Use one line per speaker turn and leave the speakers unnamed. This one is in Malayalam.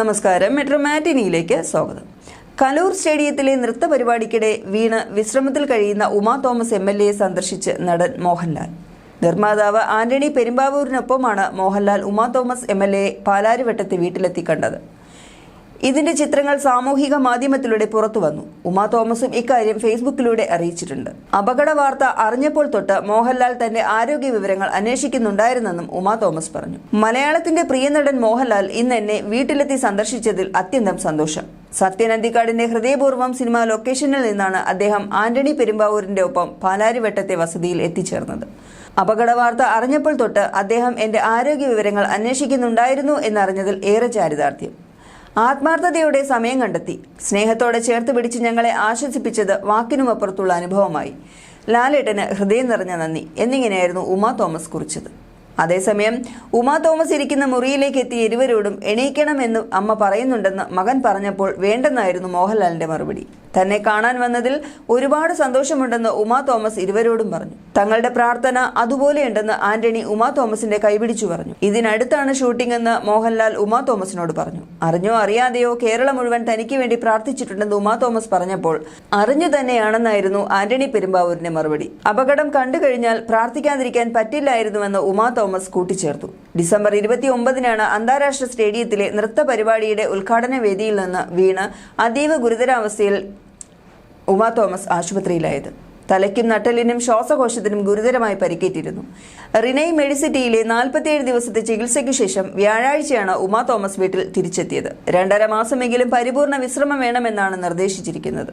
നമസ്കാരം. മെട്രോ മാറ്റിനിയിലേക്ക് സ്വാഗതം. കലൂർ സ്റ്റേഡിയത്തിലെ നൃത്ത പരിപാടിക്കിടെ വീണ് വിശ്രമത്തിൽ കഴിയുന്ന ഉമാ തോമസ് എം എൽ എയെ സന്ദർശിച്ച് നടൻ മോഹൻലാൽ. നിർമ്മാതാവ് Antony പെരുമ്പാവൂരിനൊപ്പമാണ് Mohanlal Uma Thomas M L A പാലാരിവട്ടത്തെ വീട്ടിലെത്തി കണ്ടത്. ഇതിന്റെ ചിത്രങ്ങൾ സാമൂഹിക മാധ്യമത്തിലൂടെ പുറത്തുവന്നു ഉമാ തോമസും ഇക്കാര്യം ഫേസ്ബുക്കിലൂടെ അറിയിച്ചിട്ടുണ്ട്. അപകട വാർത്ത അറിഞ്ഞപ്പോൾ തൊട്ട് മോഹൻലാൽ തന്റെ ആരോഗ്യ വിവരങ്ങൾ അന്വേഷിക്കുന്നുണ്ടായിരുന്നെന്നും ഉമാ തോമസ് പറഞ്ഞു. മലയാളത്തിന്റെ പ്രിയ നടൻ മോഹൻലാൽ ഇന്ന് എന്നെ വീട്ടിലെത്തി സന്ദർശിച്ചതിൽ അത്യന്തം സന്തോഷം. സത്യൻ അന്തിക്കാടിന്റെ ഹൃദയപൂർവം സിനിമാ ലൊക്കേഷനിൽ നിന്നാണ് അദ്ദേഹം ആന്റണി പെരുമ്പാവൂരിന്റെ ഒപ്പം പാലാരിവട്ടത്തെ വസതിയിൽ എത്തിച്ചേർന്നത്. അപകട വാർത്ത അറിഞ്ഞപ്പോൾ തൊട്ട് അദ്ദേഹം എന്റെ ആരോഗ്യ വിവരങ്ങൾ അന്വേഷിക്കുന്നുണ്ടായിരുന്നു എന്നറിഞ്ഞതിൽ ഏറെ ചാരിതാർത്ഥ്യം. ആത്മാർത്ഥതയോടെ സമയം കണ്ടെത്തി. സ്നേഹത്തോടെ ചേർത്ത് പിടിച്ച് ഞങ്ങളെ ആശ്വസിപ്പിച്ചത് വാക്കിനുമപ്പുറത്തുള്ള അനുഭവമായി. ലാലേട്ടന് ഹൃദയം നിറഞ്ഞ നന്ദി. എന്നിങ്ങനെയായിരുന്നു ഉമാ തോമസ് കുറിച്ചത്. അതേസമയം ഉമാ തോമസ് ഇരിക്കുന്ന മുറിയിലേക്ക് എത്തിയ ഇരുവരോടും എണീക്കണമെന്ന് അമ്മ പറയുന്നുണ്ടെന്ന് മകൻ പറഞ്ഞപ്പോൾ വേണ്ടെന്നായിരുന്നു മോഹൻലാലിന്റെ മറുപടി. തന്നെ കാണാൻ വന്നതിൽ ഒരുപാട് സന്തോഷമുണ്ടെന്ന് ഉമാ തോമസ് ഇരുവരോടും പറഞ്ഞു. തങ്ങളുടെ പ്രാർത്ഥന അതുപോലെയുണ്ടെന്ന് ആന്റണി ഉമാ തോമസിന്റെ കൈപിടിച്ചു പറഞ്ഞു. ഇതിനടുത്താണ് ഷൂട്ടിംഗ് എന്ന് മോഹൻലാൽ ഉമാ തോമസിനോട് പറഞ്ഞു. അറിഞ്ഞോ അറിയാതെയോ കേരളം മുഴുവൻ തനിക്ക് വേണ്ടി പ്രാർത്ഥിച്ചിട്ടുണ്ടെന്ന് ഉമാ തോമസ് പറഞ്ഞപ്പോൾ അറിഞ്ഞു തന്നെയാണെന്നായിരുന്നു ആന്റണി പെരുമ്പാവൂരിന്റെ മറുപടി. അപകടം കണ്ടു കഴിഞ്ഞാൽ പ്രാർത്ഥിക്കാതിരിക്കാൻ പറ്റില്ലായിരുന്നുവെന്ന് ഉമാ തോമസ് കൂട്ടിച്ചേർത്തു. ഡിസംബർ ഇരുപത്തി ഒമ്പതിനാണ് അന്താരാഷ്ട്ര സ്റ്റേഡിയത്തിലെ നൃത്ത പരിപാടിയുടെ ഉദ്ഘാടന വേദിയിൽ നിന്ന് വീണ് അതീവ ഗുരുതരാവസ്ഥയിൽ ഉമാ തോമസ് ആശുപത്രിയിലായത്. തലയ്ക്കും നട്ടലിനും ശ്വാസകോശത്തിനും ഗുരുതരമായി പരിക്കേറ്റിരുന്നു. റിനൈ മെഡിസിറ്റിയിലെ നാൽപ്പത്തിയേഴ് ദിവസത്തെ ചികിത്സയ്ക്കു ശേഷം വ്യാഴാഴ്ചയാണ് ഉമാ തോമസ് വീട്ടിൽ തിരിച്ചെത്തിയത്. രണ്ടര മാസമെങ്കിലും പരിപൂർണ വിശ്രമം വേണമെന്നാണ് നിർദ്ദേശിച്ചിരിക്കുന്നത്.